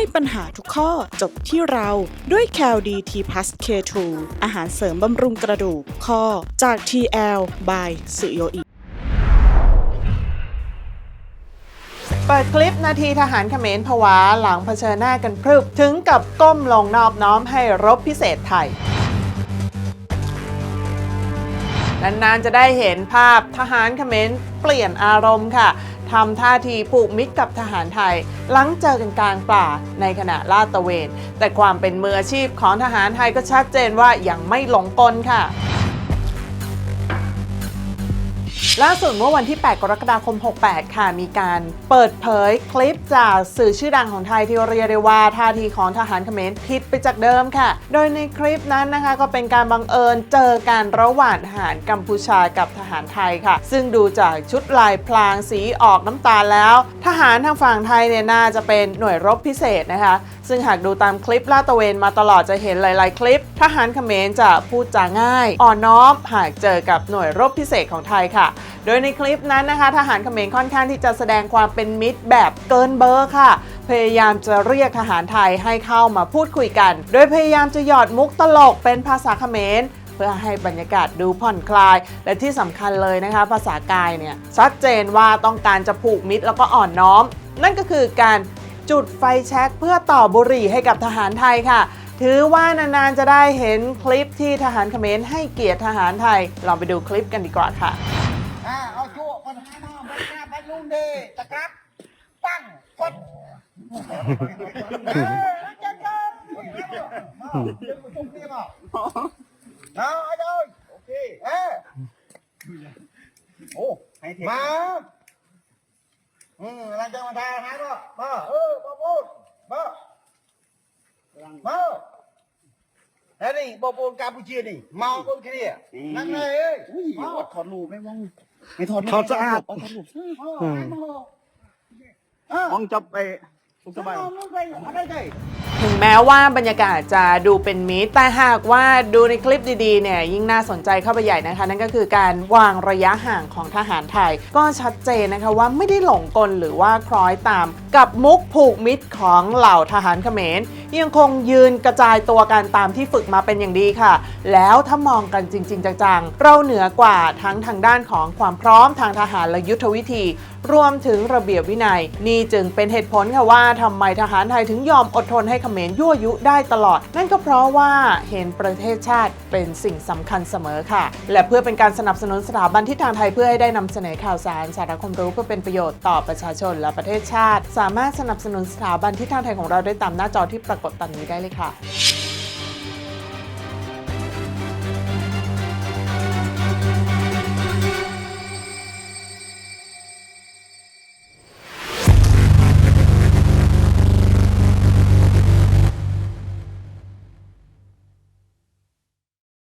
ให้ปัญหาทุกข้อจบที่เราด้วย c a l d t p l u s K2 อาหารเสริมบำรุงกระดูกข้อจาก TL by สุโยอิเปิดคลิปนาทีทหารเขมรผวาหลังเผชิญหน้ากันพรึบ ถึงกับก้มลงนอบน้อมให้รบพิเศษไทยนานๆจะได้เห็นภาพทหารเขมรเปลี่ยนอารมณ์ค่ะ ทำท่าทีผูกมิตรกับทหารไทย หลังเจอกันกลางป่าในขณะลาดตระเวน แต่ความเป็นมืออาชีพของทหารไทยก็ชัดเจนว่ายังไม่หลงกลค่ะ ล่าสุดเมื่อวันที่ 8 กรกฎาคม 68 ค่ะ มีการเปิดเผยคลิปจากสื่อชื่อดังของไทยที่เรียกได้ว่าท่าทีของทหารเขมรผิดไปจากเดิมค่ะ โดยในคลิปนั้นนะคะก็เป็นการบังเอิญเจอกันระหว่างทหารกัมพูชากับทหารไทยค่ะ ซึ่งดูจากชุดลายพลางสีออกน้ำตาลแล้ว ทหารทางฝั่งไทยเนี่ยน่าจะเป็นหน่วยรบพิเศษนะคะ ซึ่งหากดูตามคลิปลาดตะเวนมาตลอดจะเห็นหลาย ๆ คลิป ทหารเขมรจะพูดจาง่าย อ่อนน้อมหากเจอกับหน่วยรบพิเศษของไทยค่ะ โดยในคลิปนั้นนะคะ ทหารเขมรค่อนข้างที่จะแสดงความเป็นมิตรแบบเกินเบอร์ค่ะ พยายามจะเรียกทหารไทยให้เข้ามาพูดคุยกัน โดยพยายามจะหยอดมุกตลกเป็นภาษาเขมรเพื่อให้บรรยากาศดูผ่อนคลาย และที่สำคัญเลยนะคะ ภาษากายเนี่ยชัดเจนว่าต้องการจะผูกมิตรแล้วก็อ่อนน้อม นั่นก็คือการ จุดไฟแช็กเพื่อต่อบุหรี่ให้กับทหารไทยค่ะ ถือว่านานๆจะได้เห็นคลิปที่ทหารเขมรให้เกียรติทหารไทย ลองไปดูคลิปกันดีกว่าค่ะอ่าเอาชั่วคนห้าน้องไปหน้าไปนู่นดีตะครับปั้งกดเออเจ้าเจ้าเอาเดี๋ยวกูส่งเสียงอะเอาเอาเลยโอเคเออโอ้ให้เทมาอืมหลังจากมาทาหายบ่มาเออบ่พูดบ่มา แล้วนี่บ่ปูนกัมพูชีนี่เมาคนเครียดนั่นเลยเอ้ยอุ้ยเมาอดถอดรูปไม่ว่องไม่ถอดรูปถอดสะอาดถอดรูปเออเออห้องจับไปสุขสบายถึงแม้ว่าบรรยากาศจะดูเป็นมิตรแต่หากว่าดูในคลิปดีๆเนี่ยยิ่งน่าสนใจเข้าไปใหญ่นะคะ นั่นก็คือการวางระยะห่างของทหารไทย ก็ชัดเจนนะคะว่าไม่ได้หลงกลหรือว่าคล้อยตามกับมุกผูกมิตรของเหล่าทหารเขมร ยังคงยืนกระจายตัวกันตามที่ฝึกมาเป็นอย่างดีค่ะ แล้วถ้ามองกันจริง ๆ จังๆ เราเหนือกว่าทั้งทางด้านของความพร้อมทางทหารและยุทธวิธี รวมถึงระเบียบวินัย นี่จึงเป็นเหตุผลค่ะว่าทำไมทหารไทยถึงยอมอดทนให้เขมรยั่วยุได้ตลอด นั่นก็เพราะว่าเห็นประเทศชาติเป็นสิ่งสำคัญเสมอค่ะ และเพื่อเป็นการสนับสนุนสถาบันที่ทางไทยเพื่อให้ได้นำเสนอข่าวสารสาระความรู้เพื่อเป็นประโยชน์ต่อประชาชนและประเทศชาติ สามารถสนับสนุนสถาบันที่ทางไทยของเราได้ตามหน้าจอที่ปรากดตัดสิได้เลยค่ะ